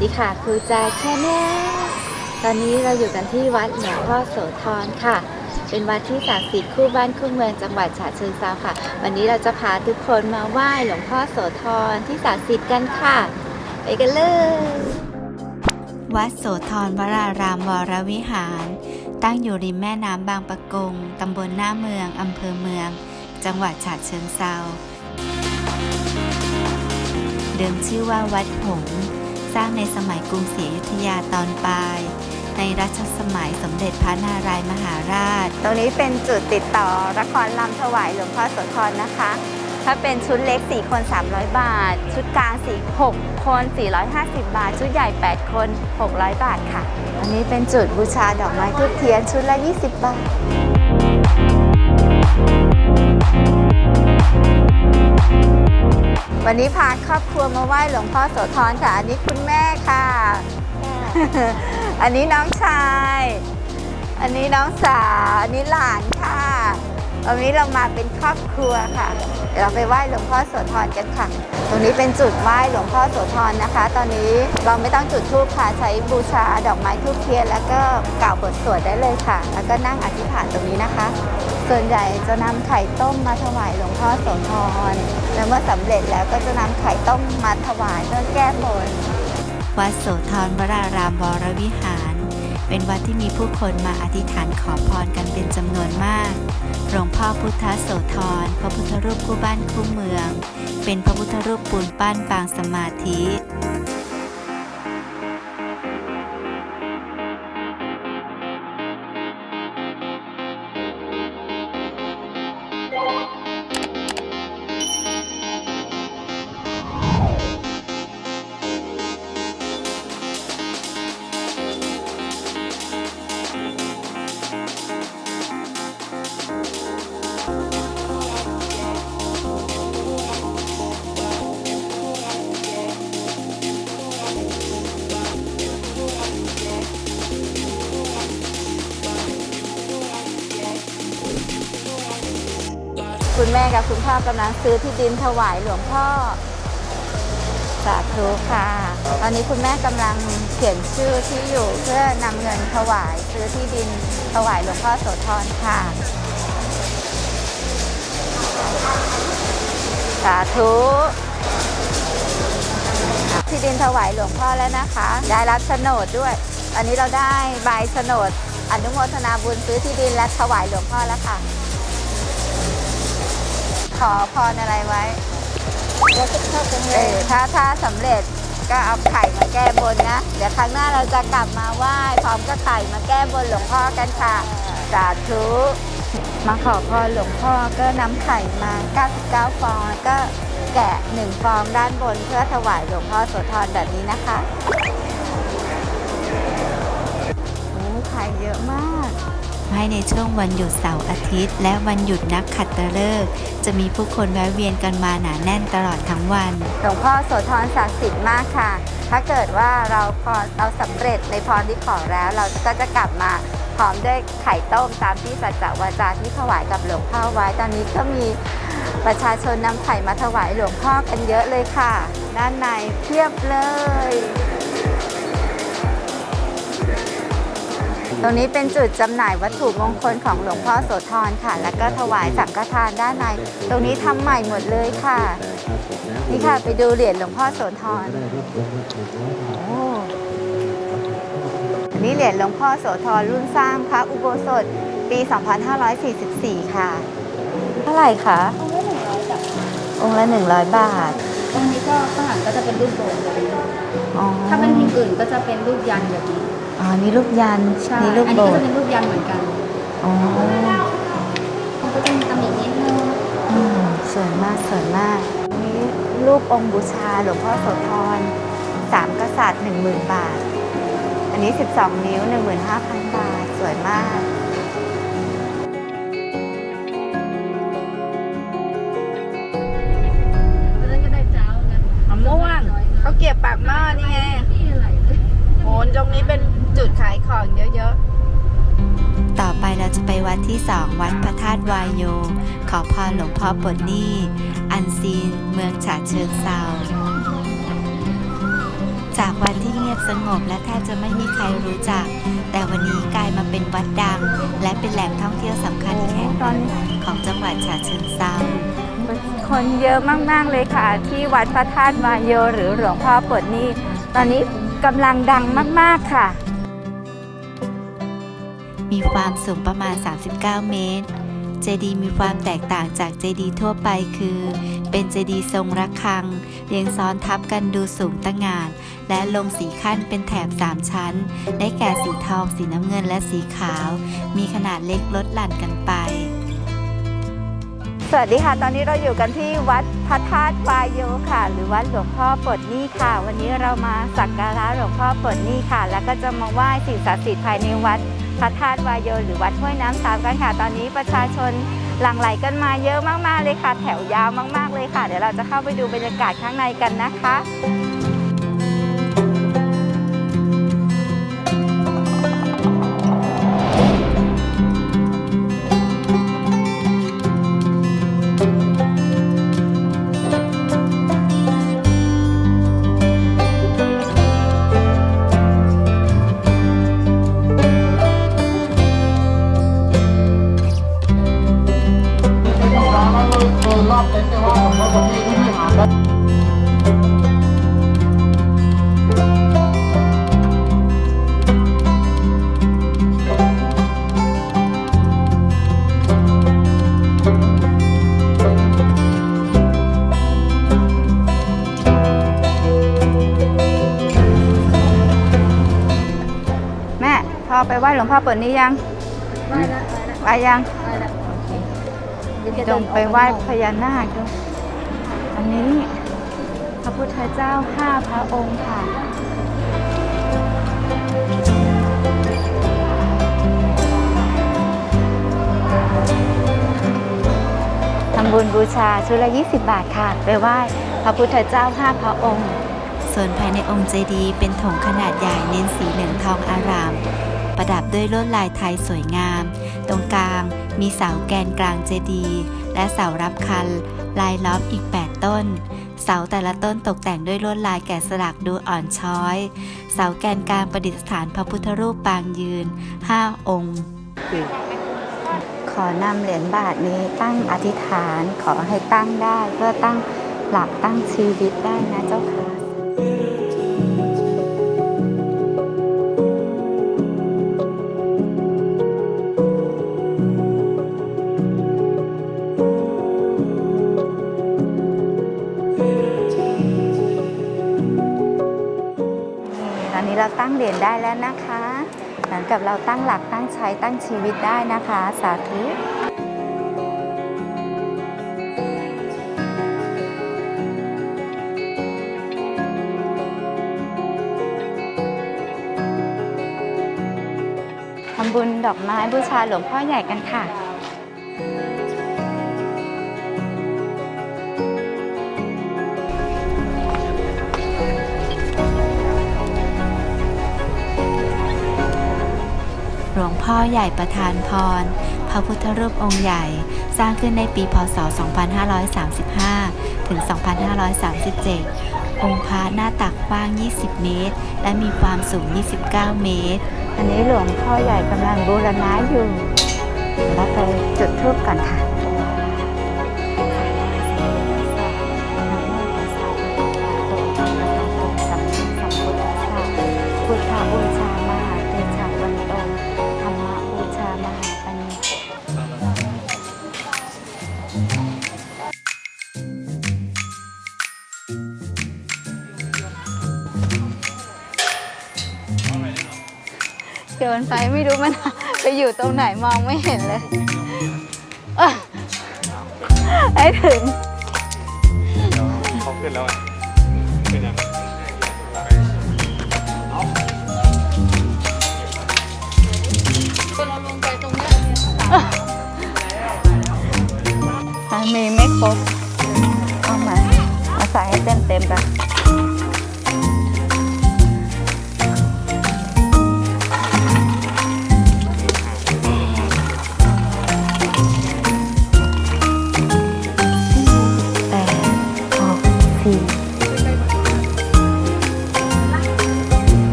สวัสดีค่ะครูแจแชนแนลตอนนี้เราอยู่กันที่วัดหลวงพ่อโสธรค่ะ เป็นวัดที่ศักดิ์สิทธิ์คู่บ้านคู่เมืองจังหวัดฉะเชิงเทราค่ะ วันนี้เราจะพาทุกคนมาไหว้หลวงพ่อโสธรที่ศักดิ์สิทธิ์กันค่ะ ไปกันเลย วัดโสธรวรารามวรวิหาร ตั้งอยู่ริมแม่น้ำบางปะกงตำบลหน้าเมืองอำเภอเมือง จังหวัดฉะเชิงเทราเดิมชื่อว่าวัดหง สร้างในสมัยกรุงศรีอยุธยาตอนปลาย ในรัชสมัยสมเด็จพระนารายมหาราช ตรงนี้เป็นจุดติดต่อละครลำถวายหลวงพ่อโสธรนะคะ ถ้าเป็นชุดเล็ก 4 คน 300 บาท ชุดกลาง4 6คน 450 บาท ชุดใหญ่ 8 คน 600 บาทค่ะ อันนี้เป็นจุดบูชาดอกไม้ทูบเทียนชุดละ 20 บาท วันนี้พาครอบครัวมาไหว้หลวงพ่อโสธรค่ะ อันนี้คุณแม่ค่ะ อันนี้น้องชาย อันนี้น้องสาวอันนี้หลานค่ะวันนี้เรามาเป็นครอบครัวค่ะเดี๋ยวเราไปไหว้หลวงพ่อโสธรกันค่ะ ตรงนี้เป็นจุดไหว้หลวงพ่อโสธรนะคะ ตอนนี้เราไม่ต้องจุดธูปค่ะใช้บูชาดอกไม้ทูบเทียนแล้วก็กล่าวบทสวดได้เลยค่ะ แล้วก็นั่งอธิษฐานตรงนี้นะคะ ส่วนใหญ่จะนำไข่ต้มมาถวายหลวงพ่อโสธร และเมื่อสำเร็จแล้วก็จะนำไข่ต้มมาถวายเพื่อแก้บน วัดโสธรวรารามวรวิหาร เป็นวัดที่มีผู้คนมาอธิษฐานขอพรกันเป็นจำนวนมาก หลวงพ่อพุทธโสธร พระพุทธรูปคู่บ้านคู่เมือง เป็นพระพุทธรูปปูนปั้นปางสมาธิ คุณแม่กับคุณพ่อกำลังซื้อที่ดินถวายหลวงพ่อ สาธุค่ะ ตอนนี้คุณแม่กำลังเขียนชื่อที่อยู่เพื่อนำเงินถวายซื้อที่ดินถวายหลวงพ่อโสธรค่ะ สาธุที่ดินถวายหลวงพ่อแล้วนะคะ ได้รับโฉนดด้วย อันนี้เราได้ใบโฉนด อนุโมทนาบุญซื้อที่ดินและถวายหลวงพ่อแล้วค่ะ ขอพรอะไรไว้แล้วจะเข้ากันเอเลยอถ้าถ้าสำเร็จก็เอาไข่มาแก้บนนะ เดี๋ยวครั้งหน้าเราจะกลับมาไหว้พร้อมกับไข่มาแก้บนหลวงพ่อกันค่ะ สาธุมาขอพรหลวงพ่อก็นำไข่มา 99 ฟองแล้วก็แกะ 1 ฟองด้านบนเพื่อถวายหลวงพ่อโสธรแบบนี้นะคะโอ้ไข่เยอะมาก ให้ในช่วงวันหยุดเสาร์อาทิตย์ และวันหยุดนักขัตฤกษ์จะมีผู้คนแวะเวียนกันมาหนาแน่นตลอดทั้งวัน หลวงพ่อโสธรศักดิ์สิทธิ์มากค่ะ ถ้าเกิดว่าเราพอเราสำเร็จในพรที่ขอแล้ว เราก็จะกลับมาพร้อมด้วยไข่ต้มตามที่สัจจวาจาที่ถวายกับหลวงพ่อไว้ ตอนนี้ก็มีประชาชนนำไข่มาถวายหลวงพ่อกันเยอะเลยค่ะ ด้านในเพียบเลย ตรงนี้เป็นจุดจำหน่ายวัตถุมงคลของหลวงพ่อโสธรค่ะ แล้วก็ถวายสังฆทานด้านใน ตรงนี้ทำใหม่หมดเลยค่ะ นี่ค่ะไปดูเหรียญหลวงพ่อโสธรโอ้อันนี้เหรียญหลวงพ่อโสธรรุ่นสร้างพระอุโบสถปี 2544 ค่ะ เท่าไหร่คะเอาไว้หนึ่งร้อยจ้ะองค์ละ 100 บาท ตรงนี้ก็ข้างหลังก็จะเป็นรูปโบสถ์จะเป็นรูปอ๋อถ้าเป็นพิมพ์อื่นก็จะเป็นรูปยันแบบนี้ อ๋อนี่รูปยันใช่นี่รูปอันโบนี้สก็ถ์จะเป็นรูปยันเหมือนกันอ๋อมันก็จะมีตำหนินิดนึงอืมสวยมากสวยมากอันนี้รูปองค์บูชาหลวงพ่อโสธรสามกษัตริย์หนึ่งหมื่นบาท อันนี้ 12 นิ้ว 15,000 บาท สวยมากแล้วนั่นก็ได้เจ้ากันมะม่วงเขาเก็บปากหม้อนี่ไง นี่อะไรเลยโหนตรงนี้เป็น จุดขายของเยอะๆ ต่อไปเราจะไปวัดที่สองวัดพระธาตุวายโย ขอพรหลวงพ่อปลดหนี้อันซีน เมืองฉะเชิงเซาจากวันที่งียบสงบและแทบจะไม่มีใครรู้จัก แต่วันนี้กลายมาเป็นวัดดัง และเป็นแหล่งท่องเที่ยวสำคัญอีกแห่งตอนนี้ของจังหวัดฉะเชิงเทราคนเยอะมาก ๆ เลยค่ะ ที่วัดพระธาตุวายโยหรือหลวงพ่อปลดหนี้ตอนนี้กำลังดังมาก ๆ ค่ะ มีความสูงประมาณ 39 เมตร เจดีย์มีความแตกต่างจากเจดีย์ทั่วไปคือ เป็นเจดีย์ทรงระฆัง เรียงซ้อนทับกันดูสูงตะหง่าน และลงสีขั้นเป็นแถบ 3 ชั้น ได้แก่สีทอง สีน้ำเงินและสีขาว มีขนาดเล็กลดหลั่นกันไปสวัสดีค่ะ ตอนนี้เราอยู่กันที่วัดพระธาตุวายโยค่ะ หรือวัดหลวงพ่อปลดนี้ค่ะ วันนี้เรามาสักการะหลวงพ่อปลดนี้ค่ะ แล้วก็จะมาไหว้สิ่งศักดิ์สิทธิ์ภายในวัด พระธาตุวายโยหรือวัดห้วยน้ำสามกันค่ะ ตอนนี้ประชาชนหลั่งไหลกันมาเยอะมากๆเลยค่ะ แถวยาวมากๆเลยค่ะ เดี๋ยวเราจะเข้าไปดูบรรยากาศข้างในกันนะคะ หว้หลวงพ่อปลดหนี้ยังไหว้ละไหว้ละไหว้ยังไหว้ละโอเคเดี๋ยวจะตเดิรนงออกไปไหว้พญานาคด้วยอันนี้พระพุทธเจ้าห้าพระองค์ค่ะทำบุญบูชาชุดละ 20 บาทค่ะ ไปไหว้พระพุทธเจ้าห้าพระองค์ ส่วนภายในองค์เจดีย์เป็นถงขนาดใหญ่เน้นสีเหลืองทองอาราม ประดับด้วยลวดลายไทยสวยงาม ตรงกลางมีเสาแกนกลางเจดีย์และเสารับคันลายล้อมอีก 8 ต้น เสาแต่ละต้นตกแต่งด้วยลวดลายแกะสลักดูอ่อนช้อย เสาแกนกลางประดิษฐานพระพุทธรูปปางยืน 5 องค์ ขอนำเหรียญบาทนี้ตั้งอธิษฐานขอให้ตั้งได้ เพื่อตั้งหลักตั้งชีวิตได้นะเจ้าค่ะ เราตั้งเหรียญได้แล้วนะคะหมือนกับเราตั้งหลักตั้งใช้ตั้งชีวิตได้นะคะ สาธุทำบุญดอกไม้บูชาหลวงพ่อใหญ่กันค่ะ พ่อใหญ่ประทานพร พระพุทธรูปองค์ใหญ่ สร้างขึ้นในปีพศ 2535 ถึง 2537 องค์พระหน้าตักกว้าง 20 เมตร และมีความสูง 29 เมตร อันนี้หลวงพ่อใหญ่กำลังบูรณะอยู่เราไปจุดทูปก่อนค่ะ โยนไปไม่รู้มัน ไปอยู่ตรงไหนมองไม่เห็นเลยเอ้อให้ถึงเขาขึ้นแล้วไงขึ้นยังเราลงไปตรงเนี้ยมันมีไม่ครบเอามา เอาใส่ให้เต็มเต็มๆไป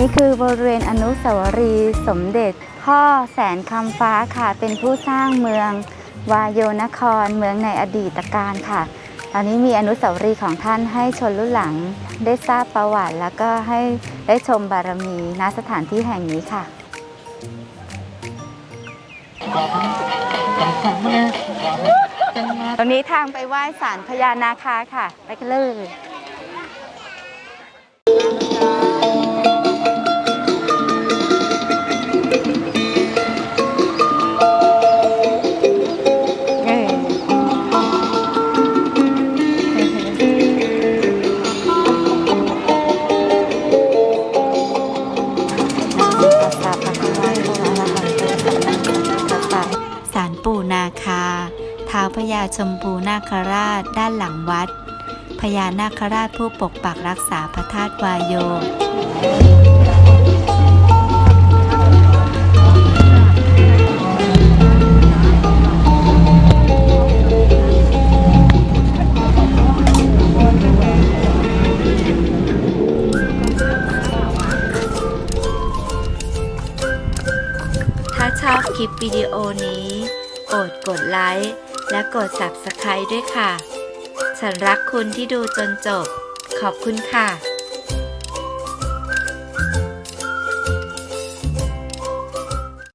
นี้คือบริเวณอนุสาวรีย์สมเด็จ พ่อแสนคำฟ้าค่ะ เป็นผู้สร้างเมืองวายโยนครเมืองในอดีตการค่ะตอนนี้มีอนุสาวรีย์ของท่านให้ชนรุ่นหลังได้ทราบประวัติ แล้วก็ให้ได้ชมบารมีณสถานที่แห่งนี้ค่ะตรงนี้ทางไปไหว้ศาลพญานาคาค่ะ ไปกันเลย นาคาท้าวพญาชมพูนาคราชด้านหลังวัดพญานาคราชผู้ปกปักรักษาพระธาตุวายโยถ้าชอบคลิปวิดีโอนี้ โปรดกดไลค์และกด Subscribe ด้วยค่ะ ฉันรักคุณที่ดูจนจบ ขอบคุณค่ะ